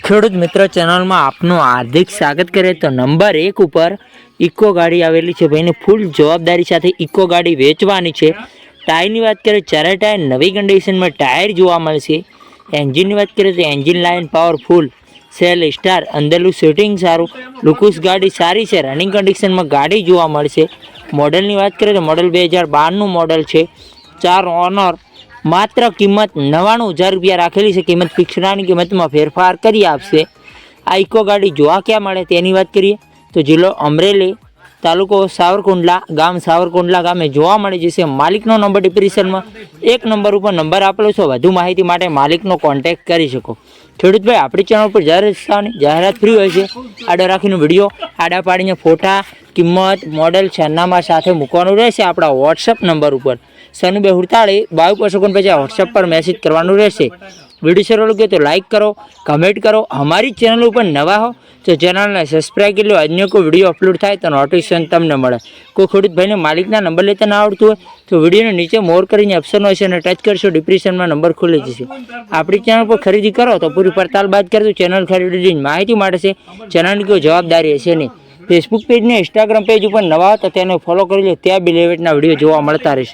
ખેડૂત મિત્ર ચેનલમાં આપનું હાર્દિક સ્વાગત કરે તો નંબર એક ઉપર ઇકો ગાડી આવેલી છે ભાઈને ફૂલ જવાબદારી સાથે ઇકો ગાડી વેચવાની છે. ટાયરની વાત કરીએ ચારે ટાયર નવી કન્ડિશનમાં ટાયર જોવા મળશે એન્જિનની વાત કરીએ તો engine line powerful self start, અંદરનું સેટિંગ સારું, લુકુસ ગાડી સારી છે રનિંગ કન્ડિશનમાં ગાડી જોવા મળશે મોડલની વાત કરીએ તો મોડલ બે હજાર બારનું મોડલ છે. ચાર ઓનર માત્ર કિંમત નવ્વાણું હજાર રૂપિયા રાખેલી છે. કિંમત ફિક્સડાની કિંમતમાં ફેરફાર કરી આપશે. આ ઇકો ગાડી જોવા ક્યાં મળે તેની વાત કરીએ તો જિલ્લો અમરેલી તાલુકો સાવરકુંડલા, ગામ સાવરકુંડલા ગામે જોવા મળી જશે માલિકનો નંબર ડિપ્રેશનમાં એક નંબર ઉપર નંબર આપેલો છે. વધુ માહિતી માટે માલિકનો કોન્ટેક્ટ કરી શકો. ખેડૂતભાઈ, આપણી ચેનલ પર જાહેરાત જાહેરાત ફ્રી હોય છે, આડા રાખીને વીડિયો આડા પાડીને ફોટા, કિંમત મોડેલ સરનામા સાથે મૂકવાનું રહેશે આપણા વોટ્સઅપ નંબર ઉપર. સનુબે હુડતાળી બાવીસ પાંચસો પછી વોટ્સઅપ પર મેસેજ કરવાનું રહેશે. વીડિયો સારો લાગ્યો તો લાઈક કરો કમેન્ટ કરો. અમારી ચેનલ ઉપર નવા હો તો ચેનલને સબસ્ક્રાઈબ કરી લો. અન્ય કોઈ વીડિયો અપલોડ થાય તો નોટિફિકેશન તમને મળે. કોઈ ખેડૂત ભાઈને માલિકના નંબર લેતા ના આવડતું હોય તો વિડીયોને નીચે મોર કરીને ઓપ્શન હોય છે અને ટચ કરશો ડિપ્રેશનમાં નંબર ખુલી જશે. આપણી ચેનલ પર ખરીદી કરો તો પૂરી પડતાલ બાદ કરજો ચેનલ ખરીદીની માહિતી માટે ચેનલની કોઈ જવાબદારી હશે નહીં. ફેસબુક પેજ ને ઇન્સ્ટાગ્રામ પેજ ઉપર નવા હતા તેને ફોલો કરી લો. ત્યાં બિલેવેટના વીડિયો જોવા મળતા રહેશે.